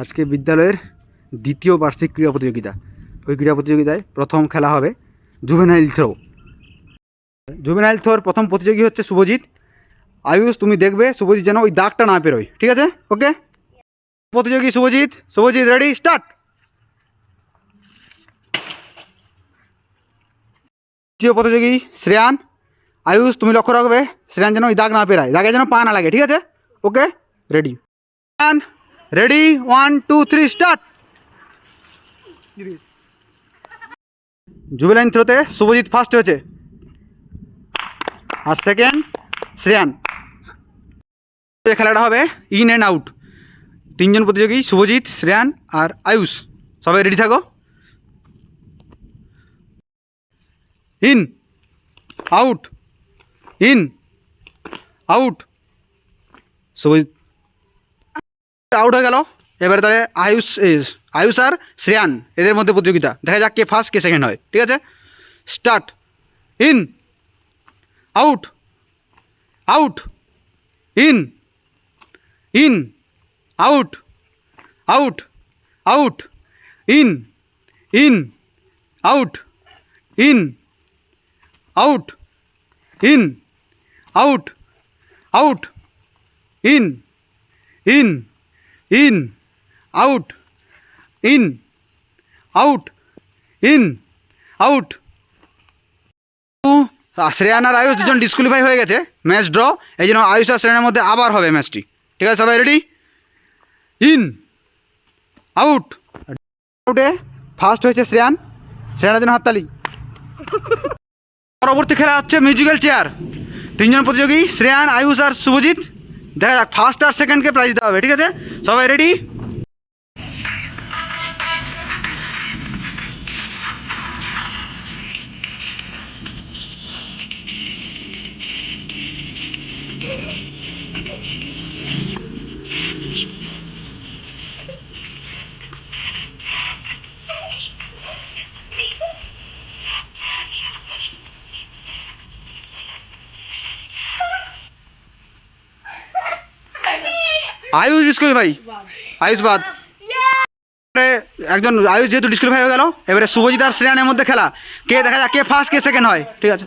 আজকে বিদ্যালয়ের দ্বিতীয় বার্ষিক ক্রীড়া প্রতিযোগিতা। ওই ক্রীড়া প্রতিযোগিতায় প্রথম খেলা হবে জুভেনাইল থ্রো। জুভেনাইল থ্রোর প্রথম প্রতিযোগী হচ্ছে শুভজিৎ। আয়ুষ, তুমি দেখবে শুভজিৎ যেন ওই দাগটা না পেরোয়। ঠিক আছে? ওকে? প্রতিযোগী শুভজিৎ। শুভজিৎ রেডি স্টার্ট দ্বিতীয় প্রতিযোগী শ্রেয়ান। আয়ুষ, তুমি লক্ষ্য রাখবে, শ্রেয়ান যেন ওই দাগ না পেরায়। দাগে যেন পা না লাগে। ঠিক আছে? Okay? Ready ready one two three start javelin থ্রোতে Subhajit first হয়েছে। আর সেকেন্ড শ্রেয়ান খেলাটা হবে ইন অ্যান্ড আউট তিনজন প্রতিযোগী শুভজিৎ শ্রেয়ান আর আয়ুষ সবাই রেডি থাকো। In out in out Subhajit out হয়ে গেল। এবারে তাহলে আয়ুষ আয়ুষ আর শ্রেয়ান, এদের মধ্যে প্রতিযোগিতা। দেখা যাক কে ফার্স্ট কে সেকেন্ড হয়। ঠিক আছে? Start in out out in in out out out in in out in out in out out in in in, out in out in, out. Shreyan আর আয়ুষ দুজন ডিসকুলিফাই হয়ে গেছে ম্যাচ ড্র এই জন্য আয়ুষ আর শ্রেয়ানের মধ্যে আবার হবে ম্যাচটি ঠিক আছে, সবাই রেডি ইন, আউট। আউটে ফার্স্ট হয়েছে শ্রেয়ান শ্রেয়ানের জন্য হাততালি। পরবর্তী খেলা হচ্ছে মিউজিক্যাল চেয়ার তিনজন প্রতিযোগী, শ্রেয়ান, আয়ুষ আর শুভজিৎ। দেখা যাক ফার্স্ট আর সেকেন্ডকে প্রাইজ দেওয়া হবে ঠিক আছে সবাই রেডি আয়ুষ ভাই। আয়ুষ বাদ। একজন আয়ুষ যেহেতু ডিসকুলিফাই হয়ে গেল, এবারে শুভজিৎ আর শ্রেয়ানের মধ্যে খেলা। কে দেখা যাক, কে ফার্স্ট কে সেকেন্ড হয়। ঠিক আছে।